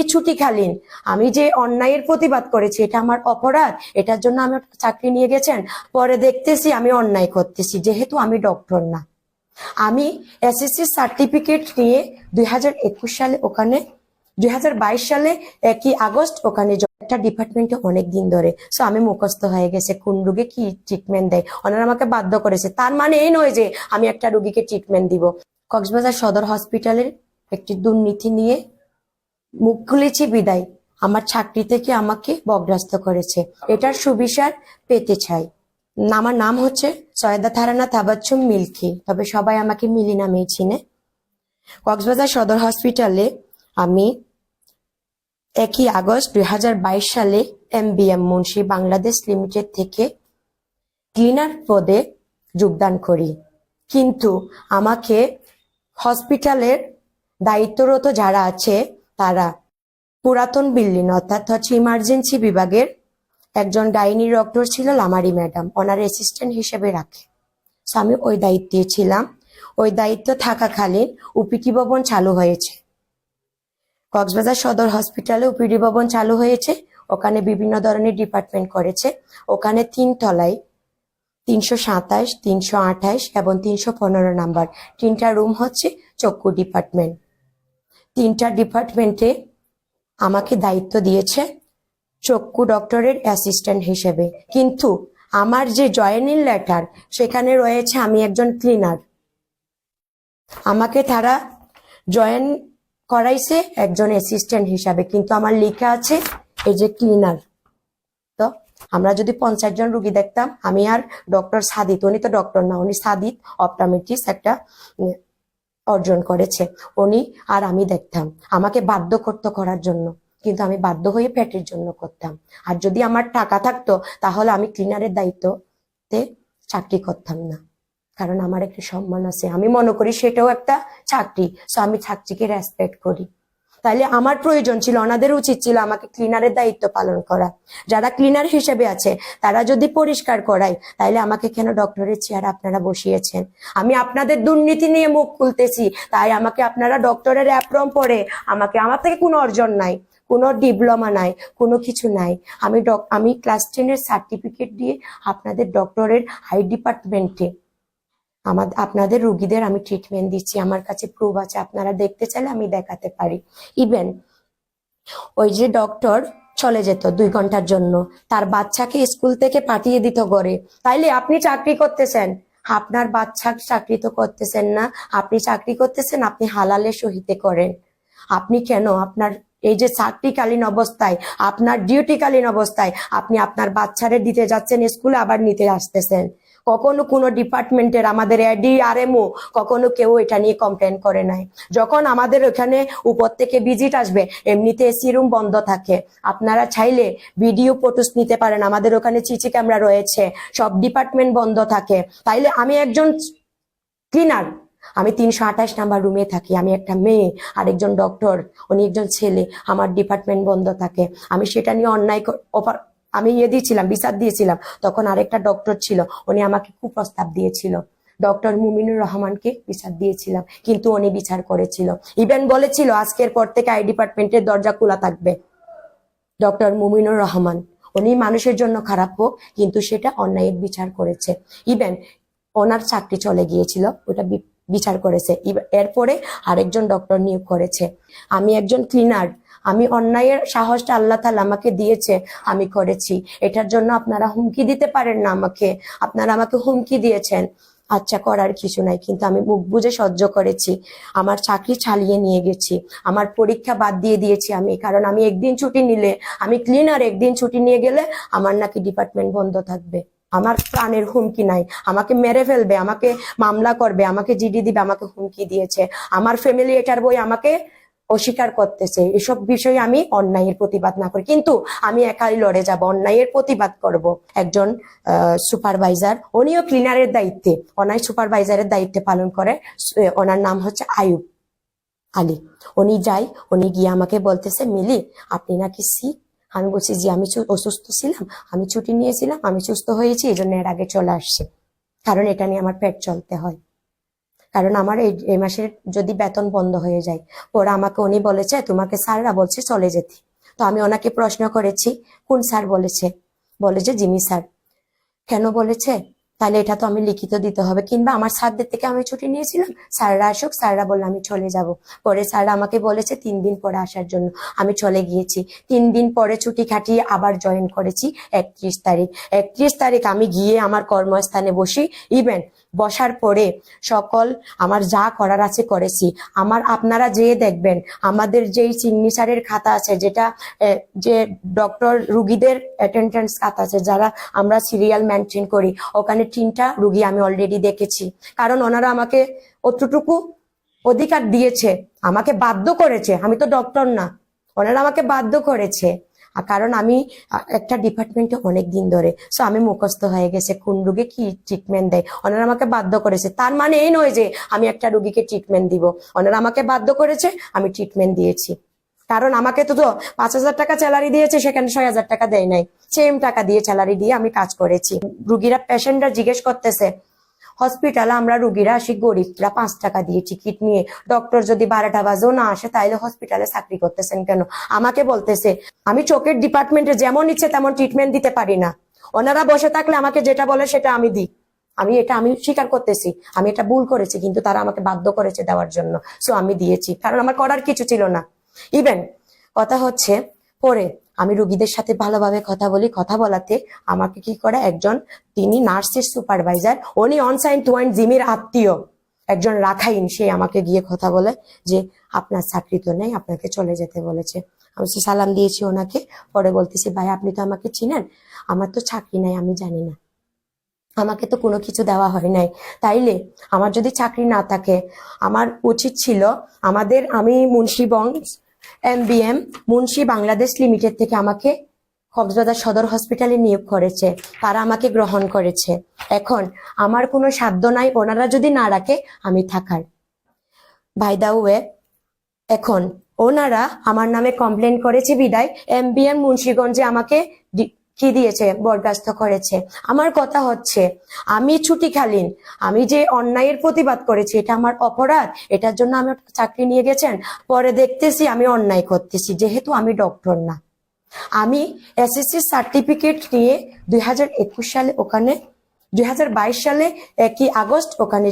এই ছুটিকালীন আমি যে অন্যায়ের প্রতিবাদ করেছি, এটা আমার অপরাধ। এটার জন্য আমি চাকরি নিয়ে গেছেন। পরে দেখতেছি আমি অন্যায় করতেছি, যেহেতু আমি ডক্টর না। আমি এসএসসি সার্টিফিকেট নিয়ে দু হাজার একুশ সালে ওখানে, দুই হাজার বাইশ সালে একই আগস্ট ওখানে একটা ডিপার্টমেন্টে অনেক দিন ধরে। সো আমি মুখস্থ হয়ে গেছে, কোন রোগী কি ট্রিটমেন্ট দেয়? ওনারা আমাকে বাধ্য করেছে। তার মানে এই নয় যে আমি একটা রোগীকে ট্রিটমেন্ট দিব। কক্সবাজার সদর হসপিটালের একটি দুর্নীতি নিয়ে মুখ খুলেছি বিদায়। আমার চাকরি থেকে আমাকে বগ্রাস্ত করেছে। এটার সুবিচার পেতে চাই। আমার নাম হচ্ছে সয়দা থারানা থাবাচ্ছুম মিল্কি। তবে সবাই আমাকে মিলি নামেই চিনে। কক্সবাজার সদর হসপিটালে আমি একই আগস্ট দুই হাজার বাইশ সালে এমবিএম মুন্সি বাংলাদেশ লিমিটেড থেকে ক্লিনার পদে যোগদান করি। কিন্তু আমাকে হসপিটালের দায়িত্বরত যারা আছে তারা। পুরাতন বিল্ডিং, অর্থাৎ হচ্ছে ইমার্জেন্সি বিভাগের একজন গাইনি ডক্টর ছিল লামারি ম্যাডাম, ওনার অ্যাসিস্ট্যান্ট হিসেবে রাখে। So, আমি ওই দায়িত্বে ছিলাম। ওই দায়িত্ব থাকাকালীন উপিটি ভবন চালু হয়েছে। কক্সবাজার সদর হসপিটালে উপিডি ভবন চালু হয়েছে। ওখানে বিভিন্ন ধরনের ডিপার্টমেন্ট করেছে। ওখানে তিন তলায় তিনশো সাতাশ, তিনশো আঠাশ এবং তিনশো পনেরো নাম্বার তিনটা রুম হচ্ছে চক্ষু ডিপার্টমেন্ট তিনটা ডিপার্টমেন্টে আমাকে দায়িত্ব দিয়েছে চক্ষু ডক্টরের অ্যাসিস্ট্যান্ট হিসেবে। কিন্তু আমার যে জয়েনিং লেটার, সেখানে রয়েছে আমি একজন ক্লিনার। আমাকে তারা জয়েন করাইছে একজন অ্যাসিস্ট্যান্ট হিসাবে, কিন্তু আমার লেখা আছে এই যে ক্লিনার। তো আমরা যদি পঞ্চাশ জন রুগী দেখতাম, আমি আর ডক্টর সাদিত, উনি তো ডক্টর না, উনি সাদিত অপটামেট্রিক্স একটা অর্জন করেছে। উনি আর আমি দেখতাম। আমাকে বাধ্য করত করার জন্য। কিন্তু আমি বাধ্য হয়ে ফ্যাটের জন্য করতাম। আর যদি আমার টাকা থাকতো, তাহলে আমি ক্লিনারের দায়িত্বতে চাকরি করতাম না। কারণ আমার একটা সম্মান আছে। আমি মনে করি সেটাও একটা চাকরি। সো আমি চাকরিকে রেসপেক্ট করি। তাইলে আমার প্রয়োজন ছিল ওনাদের উচিত ছিল আমাকে ক্লিনারের দায়িত্ব পালন করা। যারা ক্লিনার হিসেবে আছে, তারা যদি পরিষ্কার করায় তাহলে আমাকে কেন ডক্টরের চেয়ার আপনারা বসিয়েছেন? আমি আপনাদের দুর্নীতি নিয়ে মুখ খুলতেছি, তাই আমাকে আপনারা ডক্টরের অ্যাপ্রম পরে আমাকে, আমার থেকে কোনো অর্জন নাই, কোনো ডিপ্লোমা নাই, কোনো কিছু নাই। আমি আমি ক্লাস টেনের সার্টিফিকেট দিয়ে আপনাদের ডক্টরের হাই ডিপার্টমেন্টে আমাদের আপনাদের রুগীদের আমি ট্রিটমেন্ট দিচ্ছি, আমার কাছে প্রুফ আছে, আপনারা দেখতে চাইলে আমি দেখাতে পারি। ইভেন ওই যে ডক্টর চলে যেত দুই ঘণ্টার জন্য, তার বাচ্চাকে স্কুল থেকে পাঠিয়ে দিত ঘরে। তাইলে আপনি চাকরি করতেছেন। আপনার বাচ্চা চাকরি তো করতেছেন না, আপনি চাকরি করতেছেন, আপনি হালালের সহিতে করেন। আপনি কেন? আপনার এই যে চাকরিকালীন অবস্থায়, আপনার ডিউটিকালীন অবস্থায়, আপনি আপনার বাচ্চারে দিতে যাচ্ছেন স্কুলে আবার নিতে আসতেছেন। কখনো কোনো ডিপার্টমেন্টের আমাদের এডি আর এমও কখনো কেউ এটা নিয়ে কমপ্লেন করে নাই। যখন আমাদের ওখানে উপর থেকে ভিজিট আসবে, এমনিতে এসি রুম বন্ধ থাকে। আপনারা চাইলে ভিডিও ফটোস নিতে পারেন। আমাদের ওখানে চিচি ক্যামেরা রয়েছে। সব ডিপার্টমেন্ট বন্ধ থাকে। তাইলে আমি একজন ক্লিনার আমি তিনশো আঠাশ নাম্বার রুমে থাকি। আমি একটা মেয়ে আর একজন ডক্টর উনি একজন ছেলে। আমার ডিপার্টমেন্ট বন্ধ থাকে। আমি সেটা নিয়ে অন্যায় আমি ইয়ে দিয়েছিলাম, বিচার দিয়েছিলাম। তখন আরেকটা ডক্টর ছিল, উনি আমাকে খুব প্রস্তাব দিয়েছিল। ডক্টর মুমিনুর রহমানকে বিচার দিয়েছিলাম, কিন্তু উনি বিচার করেছিল। ইভেন বলেছিল, আজকের পর থেকে আই ডিপার্টমেন্টের দরজা খোলা থাকবে। ডক্টর মুমিনুর রহমান, উনি মানুষের জন্য খারাপ হোক, কিন্তু সেটা অন্যায়ের বিচার করেছে। ইভেন ওনার চাকরি চলে গিয়েছিল, ওটা বিচার করেছে। এরপরে আরেকজন ডক্টর নিয়োগ করেছে। আমি একজন ক্লিনার আমি অন্যায়ের সাহসটা আল্লাহ তালা আমাকে দিয়েছে, আমি করেছি। এটার জন্য আপনারা হুমকি দিতে পারেন না আমাকে। আপনারা আমাকে হুমকি দিয়েছেন। আচ্ছা করার কিছু নাই, কিন্তু আমি মুখ বুঝে সহ্য করেছি। আমার চাকরি চালিয়ে নিয়ে গেছি। আমার পরীক্ষা বাদ দিয়ে দিয়েছি আমি, কারণ আমি একদিন ছুটি নিলে, আমি ক্লিনার একদিন ছুটি নিয়ে গেলে আমার নাকি ডিপার্টমেন্ট বন্ধ থাকবে। আমার প্রাণের হুমকি নাই। আমাকে মেরে ফেলবে, আমাকে মামলা করবে, আমাকে জিডি দিবে, আমাকে হুমকি দিয়েছে। আমার ফ্যামিলি এটার বই আমাকে অস্বীকার করতেছে। এসব বিষয়ে আমি অন্যায়ের প্রতিবাদ না করি। কিন্তু আমি একাই লড়ে যাব, অন্যায়ের প্রতিবাদ করব। একজন সুপারভাইজার উনিও ক্লিনারের দায়িত্বে। অনায় সুপারভাইজারের দায়িত্বে পালন করে। ওনার নাম হচ্ছে আয়ুব আলী। উনি যাই উনি গিয়ে আমাকে বলতেছে, মিলি, আপনি নাকি সিক আমি বলছি যে আমি অসুস্থ ছিলাম। আমি ছুটি নিয়েছিলাম, আমি সুস্থ হয়েছি এই জন্য এর আগে চলে আসছি। কারণ এটা নিয়ে আমার পেট চলতে হয়। কারণ আমার এই মাসের যদি বেতন বন্ধ হয়ে যায়, ওরা আমাকে, উনি বলেছে, তোমাকে স্যাররা বলছে চলে যেতে। তো আমি ওনাকে প্রশ্ন করেছি, কোন স্যার বলেছে? বলে যে, জিমি স্যার। কেন বলেছে? তাহলে এটা তো আমি লিখিত দিতে হবে। কিংবা আমার স্যারদের থেকে আমি ছুটি নিয়েছিলাম, স্যাররা আসুক, স্যাররা বলল আমি চলে যাব। পরে স্যাররা আমাকে বলেছে, তিন দিন পরে আসার জন্য আমি চলে গিয়েছি। তিন দিন পরে ছুটি খাটিয়ে আবার জয়েন করেছি, একত্রিশ তারিখ। একত্রিশ তারিখ আমি গিয়ে আমার কর্মস্থানে বসি। ইভেন বসার পরে সকল, আমার যা করার আছে করেছি। আমার, আপনারা যেয়ে দেখবেন, আমাদের যেই সিগনেচারের খাতা আছে, যেটা যে ডক্টর রুগীদের অ্যাটেন্ডেন্স খাতা আছে, যারা আমরা সিরিয়াল মেনটেন করি, ওখানে তিনটা রুগী আমি অলরেডি দেখেছি। কারণ ওনারা আমাকে অতটুকু অধিকার দিয়েছে, আমাকে বাধ্য করেছে। আমি তো ডক্টর না। ওনারা আমাকে বাধ্য করেছে। কারণ আমি একটা ডিপার্টমেন্টে অনেক দিন ধরে। সো আমি মুখস্থ হয়ে গেছে, কোন রুগী কি ট্রিটমেন্ট দেয়? ওনারা আমাকে বাধ্য করেছে। তার মানে এই নয় যে, আমি একটা রুগীকে ট্রিটমেন্ট দিব। ওনারা আমাকে বাধ্য করেছে, আমি ট্রিটমেন্ট দিয়েছি। কারণ আমাকে তো তো পাঁচ হাজার টাকা স্যালারি দিয়েছে, সেখানে ছয় হাজার টাকা দেয় নাই। সেম টাকা দিয়ে স্যালারি দিয়ে আমি কাজ করেছি। রুগীরা পেশেন্টরা জিজ্ঞেস করতেছে হসপিটালে আমরা রুগীরা আসি, গরিবরা পাঁচ টাকা দিয়ে টিকিট নিয়ে। ডক্টর যদি বারোটা বাজেও না আসে, তাইলে হসপিটালে চাকরি করতেছেন কেন? আমাকে বলতেছে, আমি চোখের ডিপার্টমেন্টে যেমন ইচ্ছে তেমন ট্রিটমেন্ট দিতে পারি না। ওনারা বসে থাকলে আমাকে যেটা বলে সেটা আমি দিই। আমি এটা আমি স্বীকার করতেছি। আমি এটা ভুল করেছি, কিন্তু তারা আমাকে বাধ্য করেছে দেওয়ার জন্য। সো আমি দিয়েছি। কারণ আমার করার কিছু ছিল না। ইভেন কথা হচ্ছে, পরে আমি রুগীদের সাথে ভালোভাবে কথা বলি, কথা বলাতে আমাকে কি করে? একজন তিনি নার্সের সুপারভাইজার, উনি অনসাইন টুয়াইন জিমির আত্মীয়। একজন রাখাইন, সে আমাকে গিয়ে কথা বলে যে, আপনার চাকরি তো নেই, আপনাকে চলে যেতে বলেছে। আমি সালাম দিয়েছি ওনাকে, পরে বলতেছি, ভাই, আপনি তো আমাকে চিনেন, আমার তো চাকরি নাই, আমি জানি না। আমাকে তো কোনো কিছু দেওয়া হয় নাই। তাইলে আমার যদি চাকরি না থাকে, আমার উচিত ছিল আমাদের, আমি Munshiganj M B M Munshi Bangladesh limited থেকে আমাকে কক্সবাজার সদর হসপিটালে নিয়োগ করেছে। তারা আমাকে গ্রহণ করেছে। এখন আমার কোনো সাধ্য নাই, ওনারা যদি না রাখে, আমি থাকার। বাই দা ওয়ে এখন ওনারা আমার নামে কমপ্লেন করেছে বিদায়। এম বি এম মুন্সিগঞ্জে আমাকে কি দিয়েছে, বরখাস্ত করেছে। আমার কথা হচ্ছে, আমি ছুটিকালীন, আমি যে অন্যায়ের প্রতিবাদ করেছি, এটা আমার অপরাধ, এটার জন্য আমি চাকরি নিয়ে গেছেন, পরে দেখতেছি আমি অন্যায় করতেছি, যেহেতু আমি ডক্টর না। আমি এসএসসি সার্টিফিকেট নিয়ে দুই হাজার একুশ সালে ওখানে, দুই হাজার বাইশ সালে একই আগস্ট ওখানে